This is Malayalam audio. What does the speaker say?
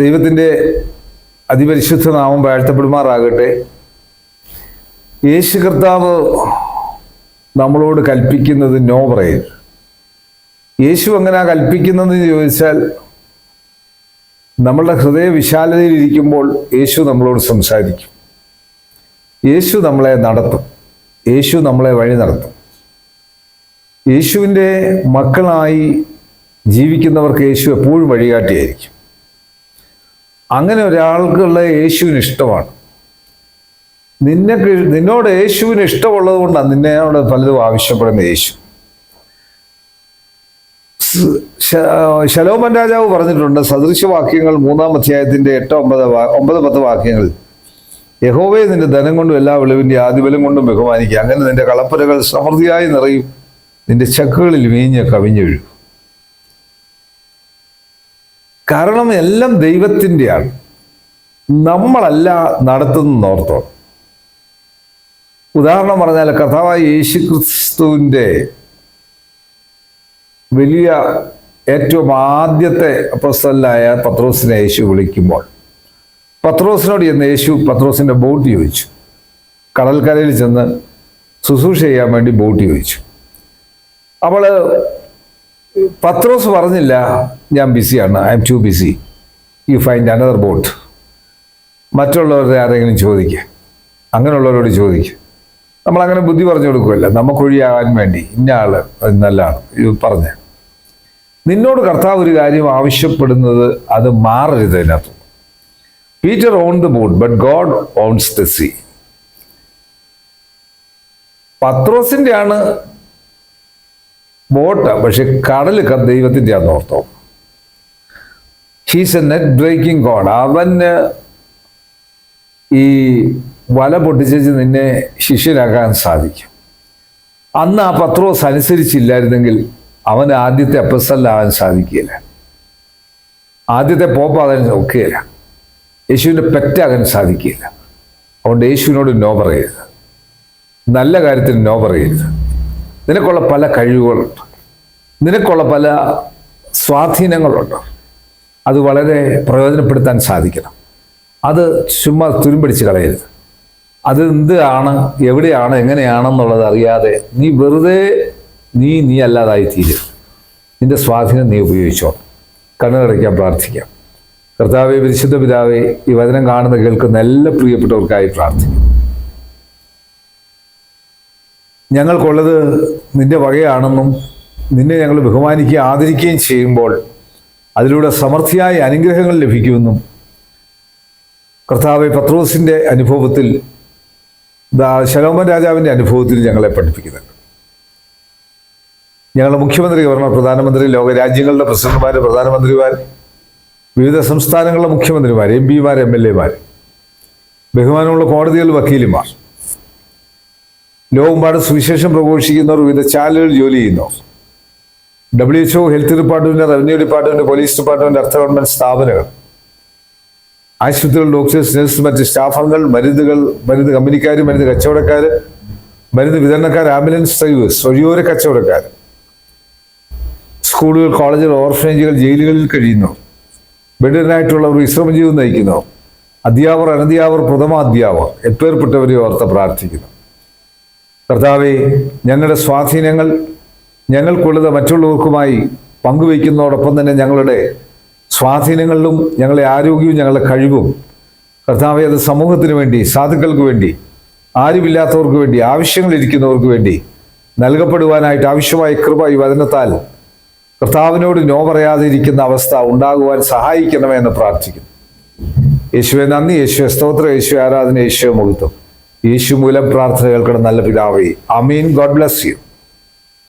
ദൈവത്തിന്റെ അതിപരിശുദ്ധ നാമം വാഴ്ത്തപ്പെടുമാറാകട്ടെ. യേശു കർത്താവ് നമ്മളോട് കൽപ്പിക്കുന്നത് നോ പറയും യേശു അങ്ങനെ കൽപ്പിക്കുന്നതെന്ന് ചോദിച്ചാൽ നമ്മളുടെ ഹൃദയ വിശാലതയിൽ ഇരിക്കുമ്പോൾ യേശു നമ്മളോട് സംസാരിക്കും. യേശു നമ്മളെ നടത്തും. യേശു നമ്മളെ വഴി നടത്തും. യേശുവിന്റെ മക്കളായി ജീവിക്കുന്നവർക്ക് യേശു എപ്പോഴും വഴികാട്ടിയായിരിക്കും. അങ്ങനെ ഒരാൾക്കുള്ള യേശുവിന് ഇഷ്ടമാണ്. നിന്നെ നിന്നോട് യേശുവിന് ഇഷ്ടമുള്ളത് കൊണ്ടാണ് നിന്നോട് പലതും ആവശ്യപ്പെടുന്ന യേശു. ശലോമൻ രാജാവ് പറഞ്ഞിട്ടുണ്ട് സദൃശവാക്യങ്ങൾ മൂന്നാം അധ്യായത്തിന്റെ എട്ട് ഒമ്പത് ഒമ്പത് പത്ത് വാക്യങ്ങൾ. യഹോവയെ നിന്റെ ധനം കൊണ്ടും എല്ലാ വിളവിന്റെ ആദിബലം കൊണ്ടും ബഹുമാനിക്കുക. അങ്ങനെ നിന്റെ കളപ്പുരകൾ സമൃദ്ധിയായി നിറയും. നിന്റെ ചക്കുകളിൽ വീഞ്ഞ് കവിഞ്ഞൊഴുകും. കാരണം എല്ലാം ദൈവത്തിന്റെയാണ്. നമ്മളല്ല നടത്തുന്ന ഓർത്തോ ഉദാഹരണം പറഞ്ഞാൽ കർത്താവായ യേശു ക്രിസ്തുവിന്റെ വലിയ ഏറ്റവും ആദ്യത്തെ അപ്പസ്തലായ പത്രോസിനെ യേശു വിളിക്കുമ്പോൾ പത്രോസിനോട് ചെന്ന് യേശു പത്രോസിന്റെ ബോട്ട് ചോദിച്ചു. കടൽക്കരയിൽ ചെന്ന് ശുശ്രൂഷ ചെയ്യാൻ വേണ്ടി ബോട്ട് ചോദിച്ചു. അപ്പോൾ പത്രോസ് പറഞ്ഞില്ല ഞാൻ ബിസിയാണ് I am too busy you find another boat മറ്റുള്ളവരുടെ ആരെങ്കിലും ചോദിക്കുക അങ്ങനെയുള്ളവരോട് ചോദിക്കുക നമ്മളങ്ങനെ ബുദ്ധി പറഞ്ഞു കൊടുക്കുമല്ല നമുക്കൊഴിയാകാൻ വേണ്ടി. ഇന്ന ആൾ നല്ലതാണ്. പറഞ്ഞ്. നിന്നോട് കർത്താവ് ഒരു കാര്യം ആവശ്യപ്പെടുന്നത് അത് മാറരുത് അതിനകത്ത്. Peter on the boat but God owns the sea പത്രോസിന്റെ ആണ് ബോട്ട് പക്ഷെ കടൽ ദൈവത്തിന്റെ ആണെന്ന് ortho. He's a net breaking God അവന് ഈ വല പൊട്ടിച്ച് നിന്നെ ശിഷ്യനാക്കാൻ സാധിക്കും. അന്ന് ആ പത്രോസ് അനുസരിച്ചില്ലായിരുന്നെങ്കിൽ അവൻ ആദ്യത്തെ അപ്പസല്ലാകാൻ സാധിക്കില്ല ആദ്യത്തെ പോപ്പാകാൻ ഒക്കെയില്ല യേശുവിന്റെ പെറ്റാകാൻ സാധിക്കില്ല അതുകൊണ്ട് യേശുവിനോട് നോ പറയരുത്. നല്ല കാര്യത്തിന് നോ പറയരുത്. നിനക്കുള്ള പല കഴിവുകളുണ്ട്. നിനക്കുള്ള പല സ്വാധീനങ്ങളുണ്ട്. അത് വളരെ പ്രയോജനപ്പെടുത്താൻ സാധിക്കണം. അത് ചുമ്മാ തുരുമ്പടിച്ച് കളയരുത്. അത് എന്താണ് എവിടെയാണ് എങ്ങനെയാണെന്നുള്ളത് അറിയാതെ നീ വെറുതെ നീ നീ അല്ലാതായി തീരും. നിന്റെ സ്വാധീനം നീ ഉപയോഗിച്ചോ കണ്ണുകടയ്ക്കാൻ പ്രാർത്ഥിക്കാം. കർത്താവെ പരിശുദ്ധ പിതാവെ ഈ വചനം കാണുന്ന കേൾക്കുന്ന എല്ലാ പ്രിയപ്പെട്ടവർക്കായി പ്രാർത്ഥിക്കും ഞങ്ങൾക്കുള്ളത് നിന്റെ വകയാണെന്നും നിന്നെ ഞങ്ങൾ ബഹുമാനിക്കുകയും ആദരിക്കുകയും ചെയ്യുമ്പോൾ അതിലൂടെ സമൃദ്ധിയായ അനുഗ്രഹങ്ങൾ ലഭിക്കുമെന്നും കർത്താവ് പത്രോസിന്റെ അനുഭവത്തിൽ ശലോമൻ രാജാവിന്റെ അനുഭവത്തിൽ ഞങ്ങളെ പഠിപ്പിക്കുന്നുണ്ട്. ഞങ്ങളുടെ മുഖ്യമന്ത്രി ഗവർണർ പ്രധാനമന്ത്രി ലോകരാജ്യങ്ങളുടെ പ്രസിഡന്റുമാർ പ്രധാനമന്ത്രിമാർ വിവിധ സംസ്ഥാനങ്ങളിലെ മുഖ്യമന്ത്രിമാർ എം പിമാർ എം എൽ എമാർ ബഹുമാനമുള്ള കോടതികളിൽ വക്കീലുമാർ ലോകമ്പാട് സുവിശേഷം പ്രഘോഷിക്കുന്നവർ വിവിധ ചാനലുകളിൽ ജോലി ചെയ്യുന്നു. W HO health department revenue department police department അർത്ഥ ഗവൺമെന്റ് സ്ഥാപനങ്ങൾ. ആശുപത്രികൾ ഡോക്ടേഴ്സ് നഴ്സ് മറ്റ് സ്റ്റാഫ് അംഗങ്ങൾ മരുന്നുകൾ മരുന്ന് കമ്പനിക്കാർ മരുന്ന് കച്ചവടക്കാർ മരുന്ന് വിതരണക്കാർ ആംബുലൻസ് ഡ്രൈവേഴ്സ് വഴിയോര കച്ചവടക്കാർ. സ്കൂളുകൾ കോളേജുകൾ ഓർഫനേജുകൾ ജയിലുകളിൽ കഴിയുന്നു. ബെഡിനായിട്ടുള്ളവർ വിശ്രമജീവിതം നയിക്കുന്നു. അധ്യാപകർ അനധ്യാപകർ പ്രഥമ അധ്യാപകർ എപ്പേർപ്പെട്ടവരെ ഓർത്ത് പ്രാർത്ഥിക്കുന്നു. കർത്താവെ ഞങ്ങളുടെ സ്വാധീനങ്ങൾ ഞങ്ങൾക്കുള്ളത് മറ്റുള്ളവർക്കുമായി പങ്കുവയ്ക്കുന്നതോടൊപ്പം തന്നെ ഞങ്ങളുടെ സ്വാധീനങ്ങളിലും ഞങ്ങളുടെ ആരോഗ്യവും ഞങ്ങളുടെ കഴിവും. കർത്താവെ അത് സമൂഹത്തിന് വേണ്ടി സാധുക്കൾക്ക് വേണ്ടി ആരുമില്ലാത്തവർക്ക് വേണ്ടി ആവശ്യങ്ങളിരിക്കുന്നവർക്ക് വേണ്ടി നൽകപ്പെടുവാനായിട്ട് ആവശ്യമായ കൃപ ഈ വചനത്താൽ കർത്താവിനോട് നോ പറയാതെ ഇരിക്കുന്ന അവസ്ഥ ഉണ്ടാകുവാൻ സഹായിക്കണമെന്ന് പ്രാർത്ഥിക്കുന്നു. യേശുവെ നന്ദി. യേശുവെ സ്തോത്രം. യേശു ആരാധന. യേശുവെ മുഖത്വം യേശു മൂലം പ്രാർത്ഥന കേൾക്കണം നല്ല പിതാവേ. അമീൻ ഗോഡ് ബ്ലസ് യു.